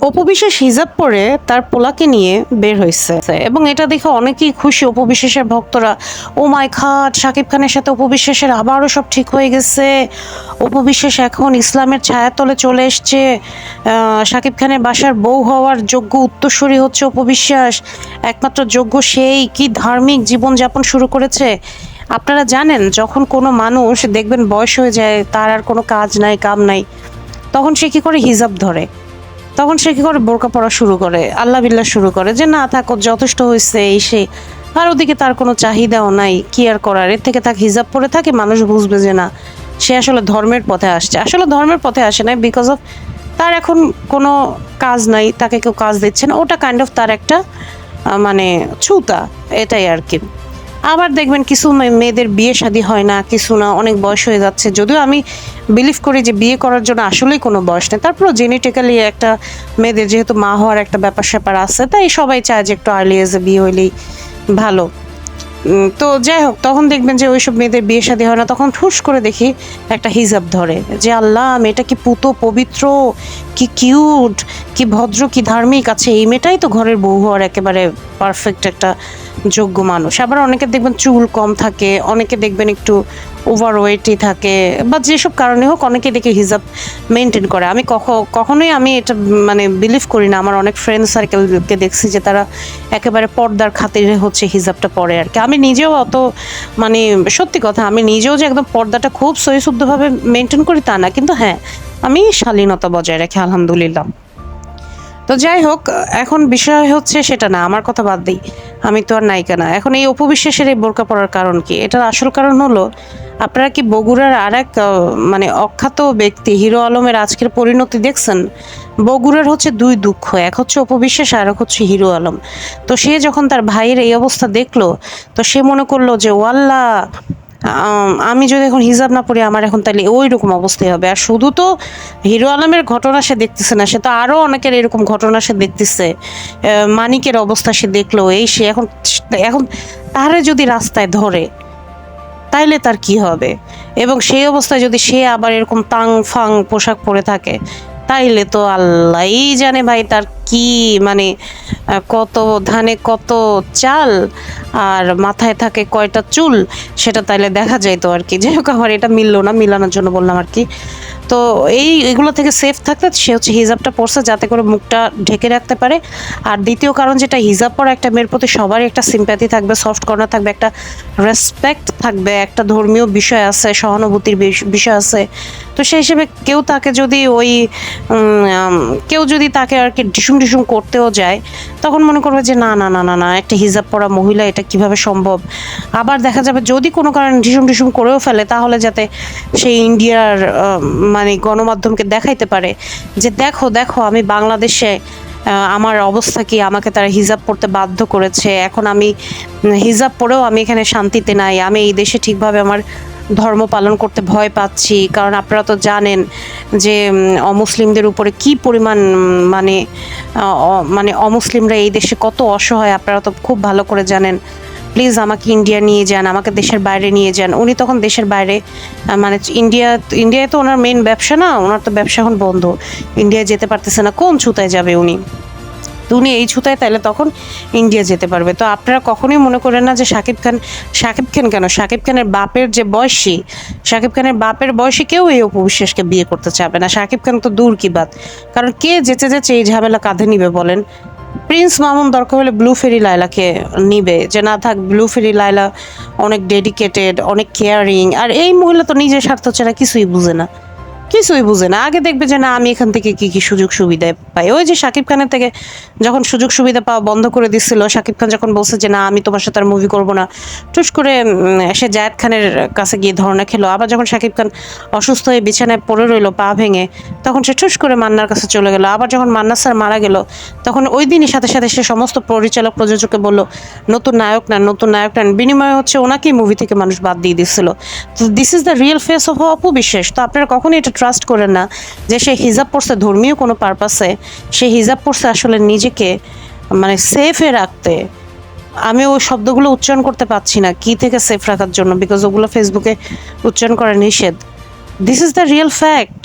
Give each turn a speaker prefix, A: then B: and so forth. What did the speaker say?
A: অপবিশ্বাস হিজাব পরে তার পোলাকে নিয়ে বের হয়েছে। এবং এটা দেখে অনেকেই খুশি অপবিশ্বাসের ভক্তরা, ও মাই খাট শাকিব খানের সাথে অপবিশ্বাসের আবারও সব ঠিক হয়ে গেছে। অপবিশ্বাস এখন ইসলামের ছায়াতলে চলে এসছে। শাকিব খানের বাসার বউ হওয়ার যোগ্য উত্তরসূরি হচ্ছে অপবিশ্বাস একমাত্র যোগ্য সেই কি ধার্মিক জীবনযাপন শুরু করেছে? আপনারা জানেন, যখন কোনো মানুষ দেখবেন বয়স হয়ে যায়, তার আর কোনো কাজ নাই, কাম নাই। তখন সে কি করে হিজাব ধরে? তখন সে কি করে বোরকা পড়া শুরু করে, আল্লাহ বিল্লাহ শুরু করে, যে না থাকো যথেষ্ট হয়েছে এই সে আর ওদিকে তার কোনো চাহিদাও নাই, কি আর করার? এর থেকে তাক হিজাব পরে থাকে, মানুষ বুঝবে যে না, সে আসলে ধর্মের পথে আসছে। আসলে ধর্মের পথে আসে নাই বিকজ অফ তার এখন কোনো কাজ নাই, তাকে কেউ কাজ দিচ্ছে না। ওটা কাইন্ড অফ তার একটা মানে ছুতা, এটাই আর কি। আবার দেখবেন কিছু মেয়েদের বিয়ে শাদী হয় না, কিছু না, অনেক বয়স হয়ে যাচ্ছে। যদিও আমি বিলিভ করি যে বিয়ে করার জন্য আসলেই কোনো বয়স নেই। তারপরেও জেনেটিক্যালি একটা মেয়েদের যেহেতু মা হওয়ার একটা ব্যাপার স্যাপার আছে, তাই সবাই চায় যে একটু আর্লি এজে বিয়ে হইলেই ভালো। তো যাই হোক, তখন দেখবেন যে ওইসব মেয়েদের বিয়ে শাদী হয় না, তখন ঠুস করে দেখি একটা হিজাব ধরে যে, আল্লাহ, মেয়েটা কি পুতো, পবিত্র, কি কিউট কি ভদ্র, কি ধার্মিক? আছে এই মেয়েটাই তো ঘরের বউ হওয়ার একেবারে পারফেক্ট একটা যোগ্য মানুষ। আবার অনেকে দেখবেন চুল কম থাকে, অনেকে দেখবেন একটু ওভারওয়েটই থাকে, বা যেসব কারণে হোক অনেকে দেখে হিজাব মেনটেন করে। আমি কখ- কখনোই আমি এটা মানে বিলিভ করি না। আমার অনেক ফ্রেন্ড সার্কেলকে দেখছি যে তারা একেবারে পর্দার খাতিরে হচ্ছে হিজাবটা পরে আর কি। আমি নিজেও অত মানে সত্যি কথা, আমি নিজেও যে একদম পর্দাটা খুব সহিশুদ্ধভাবে মেনটেন করি তা না। কিন্তু হ্যাঁ আমি শালীনতা বজায় রাখি, আলহামদুলিল্লাহ। তো যাই হোক এখন বিষয় হচ্ছে সেটা না আমার কথা বাদ দিই। আমি তো আর নায়িকা না। এখন এই অপবিশ্বাসের এই বোরকা পড়ার কারণ কি? এটার আসল কারণ হলো আপনারা কি বগুড়ার আরেক আহ, মানে অখ্যাত ব্যক্তি হিরো আলমের আজকের পরিণতি দেখছেন? বগুড়ার হচ্ছে দুই দুঃখ এক হচ্ছে অপবিশ্বাস আর এক হচ্ছে হিরো আলম। তো সে যখন তার ভাইয়ের এই অবস্থা দেখল তো সে মনে করল যে ওয়াল্লা আম, যদি এখন হিজাব না পড়ি আমার এখন তাহলে ওই রকম অবস্থায় হবে। আর শুধু তো হিরো আলমের ঘটনা সে দেখতেছে না সে তো আরও অনেকের এরকম ঘটনা সে দেখতেছে। মানিকের অবস্থা সে দেখল এই সে এখন এখন তারে যদি রাস্তায় ধরে তাইলে তার কি হবে? এবং সেই অবস্থায় যদি সে আবার এরকম তাং ফাং পোশাক পরে থাকে তাইলে তো আল্লাহই জানে ভাই তার কি মানে কত ধানে কত চাল আর মাথায় থাকে কয়টা চুল, সেটা তাইলে দেখা যাইতো আর কি। যাই হোক, আমার এটা মিললো না, মিলানোর জন্য বললাম আর কি। তো এই, এগুলো থেকে সেফ থাকতে সে হচ্ছে হিজাবটা পরছে যাতে করে মুখটা ঢেকে রাখতে পারে। আর দ্বিতীয় কারণ যেটা, হিজাব পরা একটা মেয়ের প্রতি সবারই একটা সিম্প্যাথি থাকবে সফট কর্নার থাকবে, একটা রেসপেক্ট থাকবে, একটা ধর্মীয় বিষয় আছে, সহানুভূতির বিষ- বিষয় আছে। তো সেই হিসেবে কেউ তাকে যদি ওই কেউ যদি তাকে আর কি ডিসুম ডিসুম করতেও যায়, তখন মনে করবে যে না না না না না, একটা হিজাব পরা মহিলা, এটা কীভাবে সম্ভব? আবার দেখা যাবে যদি কোনো কারণে ডিসুম ডিসুম করেও ফেলে, তাহলে যাতে সেই ইন্ডিয়ার মানে গণমাধ্যমকে দেখাইতে পারে যে দেখো দেখো, আমি বাংলাদেশে আমার অবস্থা কি? আমাকে তারা হিজাব পড়তে বাধ্য করেছে। এখন আমি হিজাব পরেও আমি এখানে শান্তিতে নাই। আমি এই দেশে ঠিকভাবে আমার ধর্ম পালন করতে ভয় পাচ্ছি। কারণ আপনারা তো জানেন যে অমুসলিমদের উপরে কি পরিমাণ মানে মানে অমুসলিমরা এই দেশে কত অসহায়, আপনারা তো খুব ভালো করে জানেন। প্লিজ আমাকে ইন্ডিয়া নিয়ে যান, আমাকে দেশের বাইরে নিয়ে যান। উনি তখন দেশের বাইরে মানে ইন্ডিয়া, ইন্ডিয়ায় তো ওনার মেন ব্যবসা না, ওনার তো ব্যবসা এখন বন্ধ। ইন্ডিয়ায় যেতে পারতেছে না, কোন ছুতায় যাবে উনি? উনি এই ছুতায় তাহলে তখন ইন্ডিয়া যেতে পারবে। তো আপনারা কখনোই মনে করেন না যে শাকিব খান শাকিব খান কেন? শাকিব খানের বাপের যে বয়সী, শাকিব খানের বাপের বয়সী কেউ এই অপবিশ্বাসকে বিয়ে করতে চাবে না। শাকিব খান তো দূর কি বাত। কারণ কে যেতে যেতে এই ঝামেলা কাঁধে নিবে বলেন? প্রিন্স মামুন দরকার হলে ব্লু ফেরি লাইলাকে নিবে। যে না থাক, ব্লু ফেরি লাইলা অনেক ডেডিকেটেড অনেক কেয়ারিং আর এই মহিলা তো নিজের স্বার্থ ছাড়া কিছুই বুঝে না। কিছুই বুঝে না। আগে দেখবে যে, না, আমি এখান থেকে কি কি সুযোগ সুবিধা পাই? ওই যে শাকিব খানের থেকে যখন সুযোগ সুবিধা পাওয়া বন্ধ করে দিচ্ছিল শাকিব খান যখন বলছে যে, না, আমি তোমার সাথে আর মুভি করব না। টুস করে সে জায়েদ খানের কাছে গিয়ে ধর্ণা খেলো। আবার যখন শাকিব খান অসুস্থ হয়ে বিছানায় পড়ে রইল, পা ভেঙে, তখন সে ঠুস করে মান্নার কাছে চলে গেল। আবার যখন মান্না স্যার মারা গেল, তখন ওই দিনই সাথে সাথে সে সমস্ত পরিচালক প্রযোজককে বলল, নতুন নায়ক নেন নতুন নায়ক নেন বিনিময়ে হচ্ছে ওনাকেই মুভি থেকে মানুষ বাদ দিয়ে দিচ্ছিল তো this is the real face of অপবিশ্বাস তো আপনারা কখনই এটা ট্রাস্ট করে না যে সে হিজাব পড়ছে ধর্মীয় কোনো পারপাসে সে হিজাব পড়ছে আসলে নিজেকে মানে সেফে রাখতে। আমি ওই শব্দগুলো উচ্চারণ করতে পারছি না, কি থেকে সেফ রাখার জন্য? বিকজ ওগুলো ফেসবুকে উচ্চারণ করা নিষেধ। This is the real fact